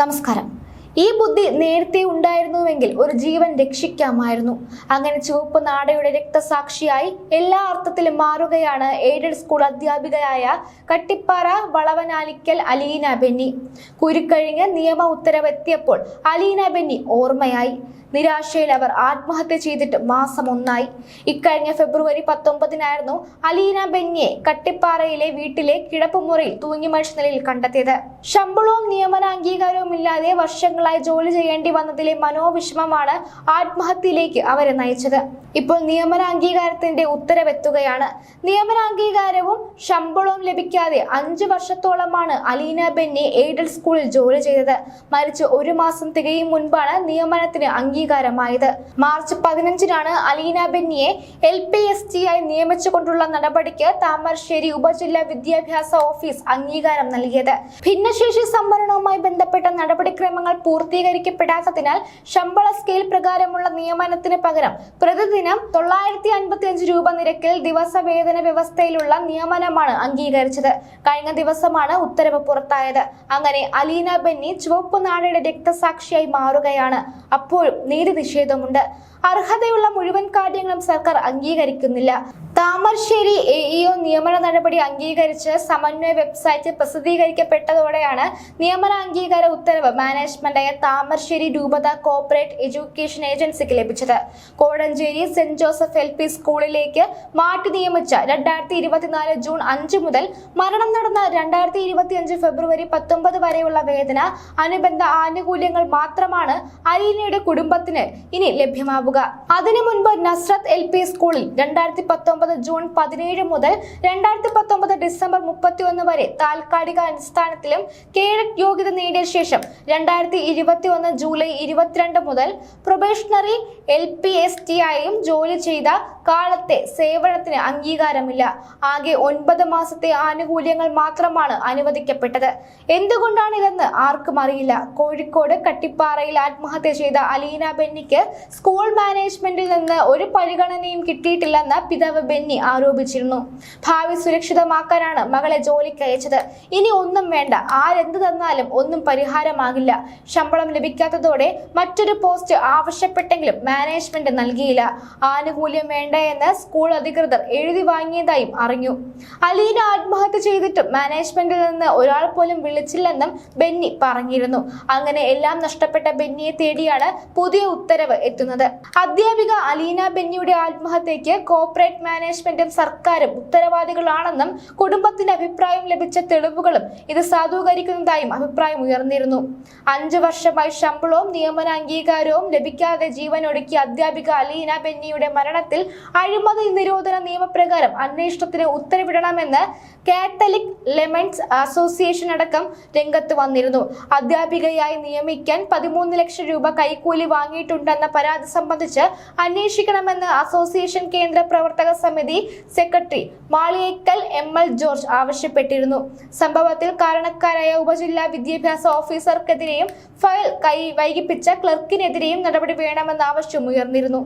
നമസ്കാരം. ഈ ബുദ്ധി നേരത്തെ ഉണ്ടായിരുന്നുവെങ്കിൽ ഒരു ജീവൻ രക്ഷിക്കാമായിരുന്നു. അങ്ങനെ ചുവപ്പ് നാടയുടെ രക്തസാക്ഷിയായി എല്ലാ അർത്ഥത്തിലും മാറുകയാണ് എയ്ഡഡ് സ്കൂൾ അധ്യാപികയായ കട്ടിപ്പാറ വളവനാലിക്കൽ അലീന ബെന്നി. കുരുക്കഴിഞ്ഞ് നിയമ ഉത്തരവെത്തിയപ്പോൾ അലീന ബെന്നി ഓർമ്മയായി. നിരാശയിൽ അവർ ആത്മഹത്യ ചെയ്തിട്ട് മാസം ഒന്നായി. ഇക്കഴിഞ്ഞ ഫെബ്രുവരി പത്തൊമ്പതിനായിരുന്നു അലീന ബെന്നിയെ കട്ടിപ്പാറയിലെ വീട്ടിലെ കിടപ്പുമുറിയിൽ തൂങ്ങി മരിച്ച നിലയിൽ കണ്ടെത്തിയത്. ശമ്പളവും നിയമന അംഗീകാരവും ഇല്ലാതെ വർഷങ്ങളായി ജോലി ചെയ്യേണ്ടി വന്നതിലെ മനോവിഷമമാണ് ആത്മഹത്യയിലേക്ക് അവരെ നയിച്ചത്. ഇപ്പോൾ നിയമനാംഗീകാരത്തിന്റെ ഉത്തരവെത്തുകയാണ്. നിയമനാംഗീകാരവും ശമ്പളവും ലഭിക്കാതെ അഞ്ചു വർഷത്തോളമാണ് അലീന ബെന്നി എയ്ഡൽ സ്കൂളിൽ ജോലി ചെയ്തത്. മരിച്ച് ഒരു മാസം തികയും മുൻപാണ് നിയമനത്തിന് അംഗീകാരമായത്. മാർച്ച് പതിനഞ്ചിനാണ് അലീന ബെന്നിയെ എൽ പി എസ് ടി ആയി നിയമിച്ചുകൊണ്ടുള്ള നടപടിക്ക് താമരശ്ശേരി ഉപജില്ലാ വിദ്യാഭ്യാസ ഓഫീസ് അംഗീകാരം നൽകിയത്. ഭിന്നശേഷി സംവരണവുമായി ബന്ധപ്പെട്ട നടപടിക്രമങ്ങൾ പൂർത്തീകരിക്കപ്പെടാത്തതിനാൽ ശമ്പള സ്കെയിൽ പ്രകാരമുള്ള നിയമനത്തിന് പകരം പ്രതിദിനം തൊള്ളായിരത്തി അൻപത്തി അഞ്ച് രൂപ നിരക്കിൽ ദിവസവേതന വ്യവസ്ഥയിലുള്ള നിയമനമാണ് അംഗീകരിച്ചത്. കഴിഞ്ഞ ദിവസമാണ് ഉത്തരവ് പുറത്തായത്. അങ്ങനെ അലീന ബെന്നി ചുവപ്പ് നാടയുടെ രക്തസാക്ഷിയായി മാറുകയാണ്. അപ്പോഴും നീതി നിഷേധമുണ്ട്. അർഹതയുള്ള മുഴുവൻ കാര്യങ്ങളും സർക്കാർ അംഗീകരിക്കുന്നില്ല. താമരശ്ശേരി എ ഇഒ നിയമന നടപടി അംഗീകരിച്ച് സമന്വയ വെബ്സൈറ്റ് പ്രസിദ്ധീകരിക്കപ്പെട്ടതോടെയാണ് നിയമന അംഗീകാര ഉത്തരവ് മാനേജ്മെന്റായ താമരശ്ശേരി രൂപത കോർപ്പറേറ്റ് എഡ്യൂക്കേഷൻ ഏജൻസിക്ക് ലഭിച്ചത്. Kodanchery saint Joseph L P സ്കൂളിലേക്ക് മാറ്റി നിയമിച്ച രണ്ടായിരത്തി ഇരുപത്തിനാല് ജൂൺ അഞ്ച് മുതൽ മരണം നടന്ന രണ്ടായിരത്തി ഇരുപത്തിയഞ്ച് ഫെബ്രുവരി പത്തൊമ്പത് വരെയുള്ള വേതന അനുബന്ധ ആനുകൂല്യങ്ങൾ മാത്രമാണ് അലീനയുടെ കുടുംബത്തിന് ഇനി ലഭ്യമാവുക. അതിനു മുൻപ് നസ്രത്ത് എൽ പി സ്കൂളിൽ രണ്ടായിരത്തി പത്തൊമ്പത് ജൂൺ പതിനേഴ് മുതൽ രണ്ടായിരത്തി പത്തൊമ്പത് ഡിസംബർ മുപ്പത്തി ഒന്ന് വരെ താൽക്കാലിക അടിസ്ഥാനത്തിലും കേഡറ്റ് യോഗ്യത നേടിയ ശേഷം രണ്ടായിരത്തി ഇരുപത്തി ഒന്ന് ജൂലൈ ഇരുപത്തിരണ്ട് മുതൽ probationary L P S T ആയും ജോലി ചെയ്ത കാലത്തെ സേവനത്തിന് അംഗീകാരമില്ല. ആകെ ഒൻപത് മാസത്തെ ആനുകൂല്യങ്ങൾ മാത്രമാണ് അനുവദിക്കപ്പെട്ടത്. എന്തുകൊണ്ടാണ് ഇതെന്ന് ആർക്കും അറിയില്ല. കോഴിക്കോട് കട്ടിപ്പാറയിൽ ആത്മഹത്യ ചെയ്ത അലീന ബെന്നിക്ക് സ്കൂൾ മാനേജ്മെന്റിൽ നിന്ന് ഒരു പരിഗണനയും കിട്ടിയിട്ടില്ലെന്ന് പിതാവ് ആരോപിച്ചിരുന്നു. ഭാവി സുരക്ഷിതമാക്കാനാണ് മകളെ ജോലിക്ക് അയച്ചത്. ഇനി ഒന്നും വേണ്ട. ആരെന്ത് തന്നാലും ഒന്നും പരിഹാരമാകില്ല. ശമ്പളം ലഭിക്കാത്തതോടെ മറ്റൊരു പോസ്റ്റ് ആവശ്യപ്പെട്ടെങ്കിലും മാനേജ്മെന്റ് നൽകിയില്ല. ആനുകൂല്യം വേണ്ട എന്ന് സ്കൂൾ അധികൃതർ എഴുതി വാങ്ങിയതായും അറിഞ്ഞു. അലീന ആത്മഹത്യ ചെയ്തിട്ടും മാനേജ്മെന്റിൽ നിന്ന് ഒരാൾ പോലും വിളിച്ചില്ലെന്നും ബെന്നി പറഞ്ഞിരുന്നു. അങ്ങനെ എല്ലാം നഷ്ടപ്പെട്ട ബെന്നിയെ തേടിയാണ് പുതിയ ഉത്തരവ് എത്തുന്നത്. അധ്യാപിക അലീന ബെന്നിയുടെ ആത്മഹത്യക്ക് കോർപ്പറേറ്റ് മാനേജ്മെന്റും സർക്കാരും ഉത്തരവാദികളാണെന്നും കുടുംബത്തിന്റെ അഭിപ്രായം ലഭിച്ച തെളിവുകളും ഇത് സാധൂകരിക്കുന്നതായും അഭിപ്രായം ഉയർന്നിരുന്നു. അഞ്ചു വർഷമായി ശമ്പളവും നിയമന അംഗീകാരവും ലഭിക്കാതെ ജീവനൊടുക്കിയ അധ്യാപിക അലീന ബെന്നിയുടെ മരണത്തിൽ അഴിമതി നിരോധന നിയമപ്രകാരം അന്വേഷണത്തിന് ഉത്തരവിടണമെന്ന് കാത്തലിക് ലെമൻസ് അസോസിയേഷൻ അടക്കം രംഗത്ത് വന്നിരുന്നു. അധ്യാപികയായി നിയമിക്കാൻ പതിമൂന്ന് ലക്ഷം രൂപ കൈക്കൂലി വാങ്ങിയിട്ടുണ്ടെന്ന പരാതി സംബന്ധിച്ച് അന്വേഷിക്കണമെന്ന് അസോസിയേഷൻ കേന്ദ്ര പ്രവർത്തക സമിതി secretary Maliyekkal M L George ആവശ്യപ്പെട്ടിരുന്നു. സംഭവത്തിൽ കാരണക്കാരായ ഉപജില്ലാ വിദ്യാഭ്യാസ ഓഫീസർക്കെതിരെയും ഫയൽ കൈ വൈകിപ്പിച്ച ക്ലർക്കിനെതിരെയും നടപടി വേണമെന്ന ആവശ്യം ഉയർന്നിരുന്നു.